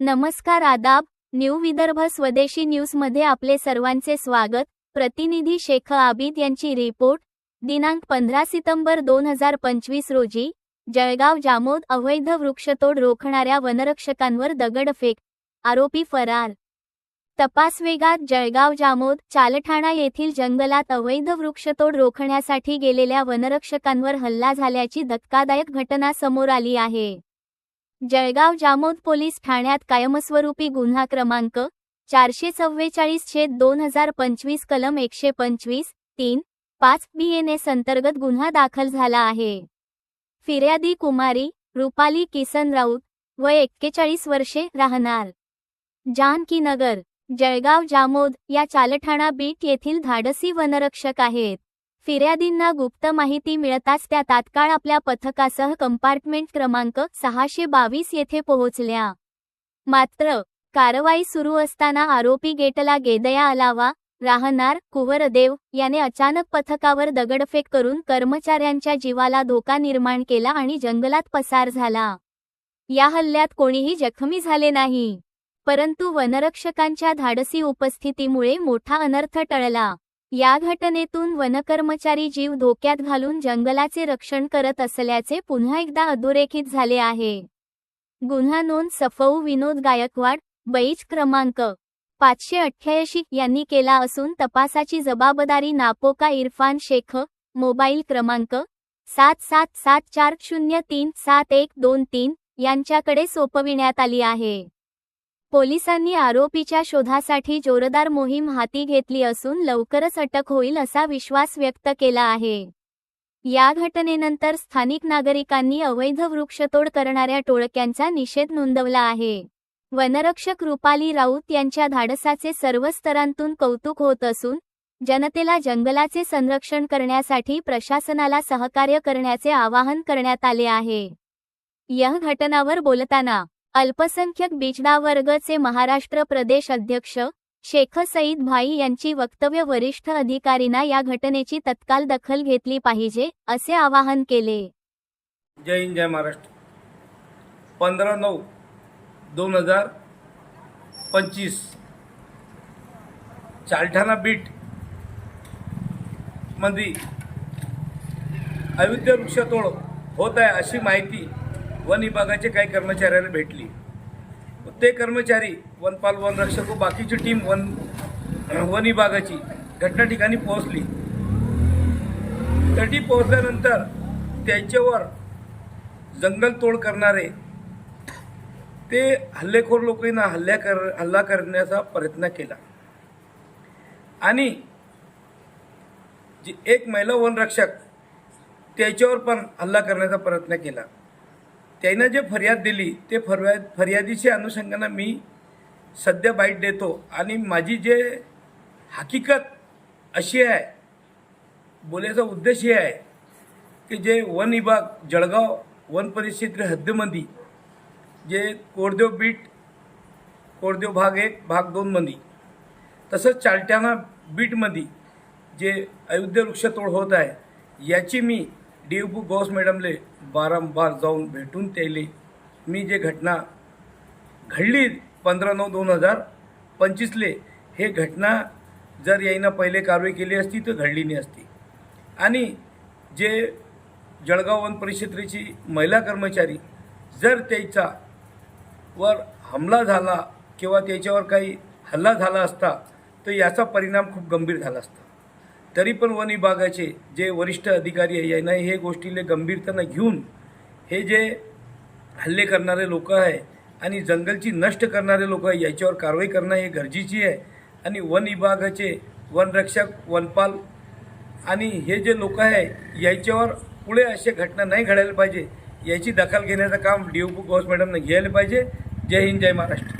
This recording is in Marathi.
नमस्कार आदाब न्यू विदर्भ स्वदेशी न्यूजमध्ये आपले सर्वांचे स्वागत. प्रतिनिधी शेख आबिद यांची रिपोर्ट. दिनांक पंधरा सितंबर दोन हजार पंचवीस रोजी जळगाव जामोद अवैध वृक्षतोड रोखणाऱ्या वनरक्षकांवर दगडफेक. आरोपी फरार. तपास वेगात जळगाव जामोद चालठाणा येथील जंगलात अवैध वृक्षतोड रोखण्यासाठी गेलेल्या वनरक्षकांवर हल्ला झाल्याची धक्कादायक घटना समोर आली आहे. जळगाव जामोद पोलीस ठाण्यात कायमस्वरूपी गुन्हा क्रमांक चारशे चव्वेचाळीस छेद दोन हजार पंचवीस कलम एकशे पंचवीस तीन पाच बी एन एस अंतर्गत गुन्हा दाखल झाला आहे. फिर्यादी कुमारी रुपाली किसन राऊत वय एक्केचाळीस वर्षे राहणार. जानकीनगर जळगाव जामोद या चालठाणा बीट येथील धाडसी वनरक्षक आहेत. फिर्यादींना गुप्त माहिती मिळताच त्या तात्काळ आपल्या पथकासह कंपार्टमेंट क्रमांक सहाशे बावीस येथे पोहोचल्या. मात्र कारवाई सुरू असताना आरोपी गेटला गेदया अलावा राहणार कुवरदेव याने अचानक पथकावर दगडफेक करून कर्मचाऱ्यांच्या जीवाला धोका निर्माण केला आणि जंगलात पसार झाला. या हल्ल्यात कोणीही जखमी झाले नाही. परंतु वनरक्षकांच्या धाडसी उपस्थितीमुळे मोठा अनर्थ टळला. या घटनेतून वनकर्मचारी जीव धोक्यात घालून जंगलाचे रक्षण करत असल्याचे पुन्हा एकदा अधोरेखित झाले आहे. गुन्हा नोंद सफऊ विनोद गायकवाड बैच क्रमांक पाचशे अठ्ठ्याऐंशी यांनी केला असून तपासाची जबाबदारी नापोका इरफान शेख मोबाईल क्रमांक सात सात सात चार शून्य तीन सात एक दोन तीन यांच्याकडे सोपविण्यात आली आहे. पोलिसांनी आरोपीच्या शोधासाठी जोरदार मोहीम हाती घेतली असून लवकरच अटक होईल असा विश्वास व्यक्त केला आहे. या घटनेनंतर स्थानिक नागरिकांनी अवैध वृक्षतोड करणाऱ्या टोळक्यांचा निषेध नोंदवला आहे. वनरक्षक रुपाली राऊत यांच्या धाडसाचे सर्व स्तरांतून कौतुक होत असून जनतेला जंगलाचे संरक्षण करण्यासाठी प्रशासनाला सहकार्य करण्याचे आवाहन करण्यात आले आहे. या घटनावर बोलताना अल्पसंख्यक बिचडा वर्गचे महाराष्ट्र प्रदेश अध्यक्ष शेख सईद भाई यांची वक्तव्य वरिष्ठ अधिकारींना या घटनेची तत्काल दखल घेतली पाहिजे असे आवाहन केले. जय हिंद जय महाराष्ट्र. पंधरा नऊ दोन हजार पंचवीस. चालठाणा बीटमध्ये अयोध्या वृक्षतोड होत आहे अशी माहिती वन विभागाचे काही कर्मचाऱ्यांना भेटली. ते कर्मचारी वनपाल वनरक्षक व बाकीची टीम वन वन विभागाची घटना ठिकाणी पोहोचली. तटी पोहोचल्यानंतर त्यांच्यावर जंगलतोड करणारे ते हल्लेखोर लोकांना हल्ल्या कर हल्ला करण्याचा प्रयत्न केला. आणि जी एक महिला वनरक्षक त्याच्यावर पण हल्ला करण्याचा प्रयत्न केला. त्यानं जे फर्याद दिली ते फर्याद फर्यादीच्या अनुषंगानं मी सध्या बाईट देतो. आणि माझी जे हकीकत अशी आहे बोलायचा उद्देश हे आहे की जे वन विभाग जळगाव वन परिस्थिती हद्दीमध्ये जे कोरदेव बीट कोरदेव भाग एक भाग दोनमध्ये तसंच चालट्याना बीटमध्ये जे अयोध्या वृक्षतोड होत आहे याची मी डी यू गौस मॅडमले वारंवार जाऊन भेटून त्याले मी जे घटना घडली पंधरा नऊ दोन हजार पंचवीसले हे घटना जर याईनं पहिले कारवाई केली असती तर घडली नाही असती. आणि जे जळगाव वन परिषदेची महिला कर्मचारी जर त्याचा वर हमला झाला किंवा त्याच्यावर काही हल्ला झाला असता तर याचा परिणाम खूप गंभीर झाला असता. तरी पण वन विभागाचे जे वरिष्ठ अधिकारी आहे यांना हे गोष्टीले गंभीरतेनं घेऊन हे जे हल्ले करणारे लोक आहे आणि जंगलची नष्ट करणारे लोक आहे याच्यावर कारवाई करणं हे गरजेची आहे. आणि वन विभागाचे वनरक्षक वनपाल आणि हे जे लोक आहे याच्यावर पुढे असे घटना नाही घडायला पाहिजे. याची दखल घेण्याचं काम डी ओ गौस मॅडमनं घ्यायला पाहिजे. जय हिंद जय महाराष्ट्र.